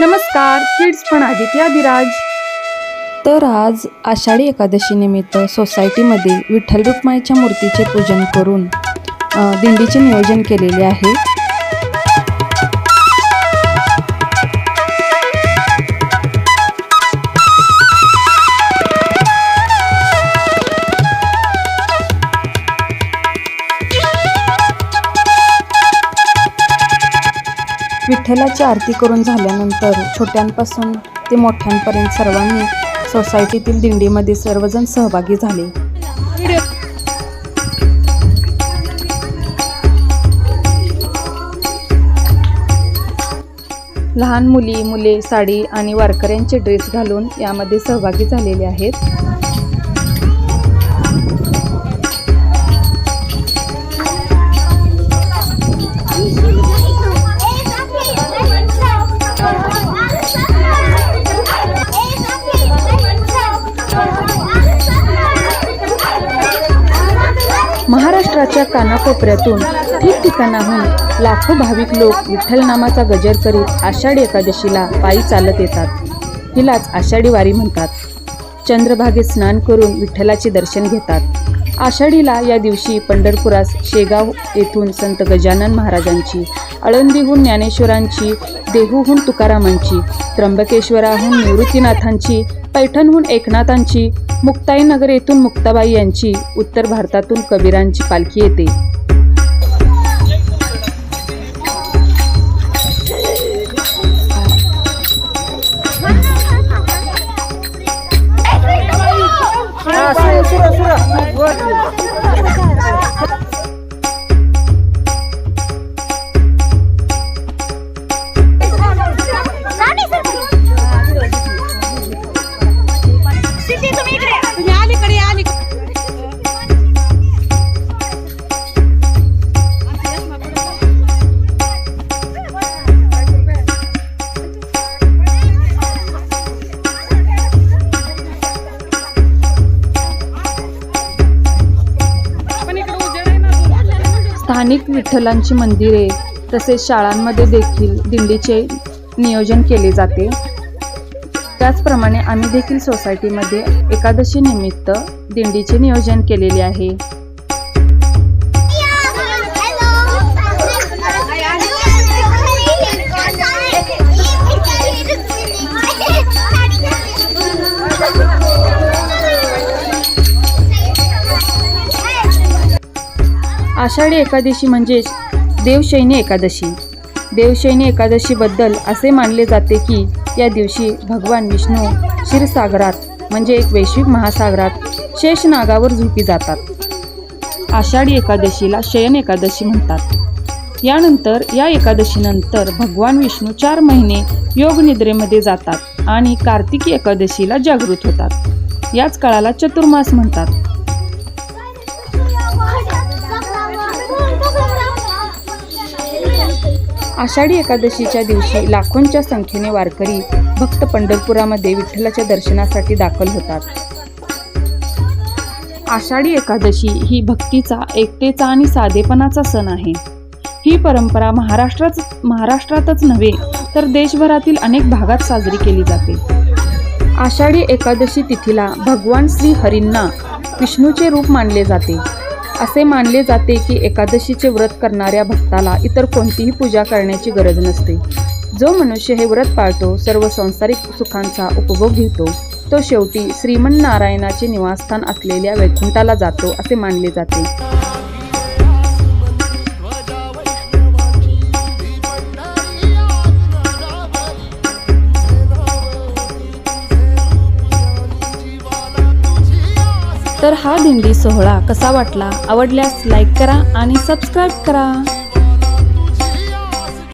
नमस्कार किड्स पण आदित्य आदिराज तर आज आषाढी एकादशीनिमित्त सोसायटीमध्ये विठ्ठल रुक्माईच्या मूर्तीचे पूजन करून दिंडीचे नियोजन केलेले आहे. विठ्ठलाची आरती करून झाल्यानंतर छोट्यांपासून ते मोठ्यांपर्यंत सर्वांनी सोसायटीतील दिंडीमध्ये सर्वजण सहभागी झाले. लहान मुली मुले साडी आणि वारकऱ्यांचे ड्रेस घालून यामध्ये सहभागी झालेले आहेत. महाराष्ट्राच्या कानाकोपऱ्यातून ठिकठिकाणाहून लाखो भाविक लोक विठ्ठल नामाचा गजर करीत आषाढी एकादशीला पायी चालत येतात. हिलाच आषाढी वारी म्हणतात. चंद्रभागेत स्नान करून विठ्ठलाचे दर्शन घेतात. आषाढीला या दिवशी पंढरपुरास शेगाव येथून संत गजानन महाराजांची आळंदीहून ज्ञानेश्वरांची देहूहून तुकारामांची त्र्यंबकेश्वराहून निवृत्तीनाथांची पैठणहून एकनाथांची मुक्ताईनगर येथून मुक्ताबाई यांची उत्तर भारतातून कबीरांची पालखी येते. सिद्धी स्थानिक विठ्ठलांची मंदिरे तसेच शाळांमध्ये देखील दिंडीचे नियोजन केले जाते. त्याचप्रमाणे आम्ही देखील सोसायटीमध्ये एकादशी निमित्त दिंडीचे नियोजन केलेले आहे. आषाढी एकादशी म्हणजेच देवशैनी एकादशी. देवशैनी एकादशीबद्दल असे मानले जाते की या दिवशी भगवान विष्णू क्षीरसागरात म्हणजे एक वैश्विक महासागरात शेषनागावर झोपी जातात. आषाढी एकादशीला शयन एकादशी म्हणतात. यानंतर या एकादशीनंतर भगवान विष्णू चार महिने योगनिद्रेमध्ये जातात आणि कार्तिकी एकादशीला जागृत होतात. याच काळाला चतुर्मास म्हणतात. आषाढी एकादशीच्या दिवशी लाखोंच्या संख्येने वारकरी भक्त पंढरपुरामध्ये विठ्ठलाच्या दर्शनासाठी दाखल होतात. आषाढी एकादशी ही भक्तीचा एकतेचा आणि साधेपणाचा सण आहे. ही परंपरा महाराष्ट्रात महाराष्ट्रातच नव्हे तर देशभरातील अनेक भागात साजरी केली जाते. आषाढी एकादशी तिथीला भगवान श्री हरींना विष्णूचे रूप मानले जाते. असे मानले जाते की एकादशीचे व्रत करणाऱ्या भक्ताला इतर कोणतीही पूजा करण्याची गरज नसते. जो मनुष्य हे व्रत पाळतो सर्व संसारिक सुखांचा उपभोग घेतो तो शेवटी श्रीमन नारायणाचे निवासस्थान असलेल्या वैकुंठाला जातो असे मानले जाते. तर हा दिंडी सोहळा कसा वाटला? आवडल्यास लाईक करा आणि सबस्क्राईब करा.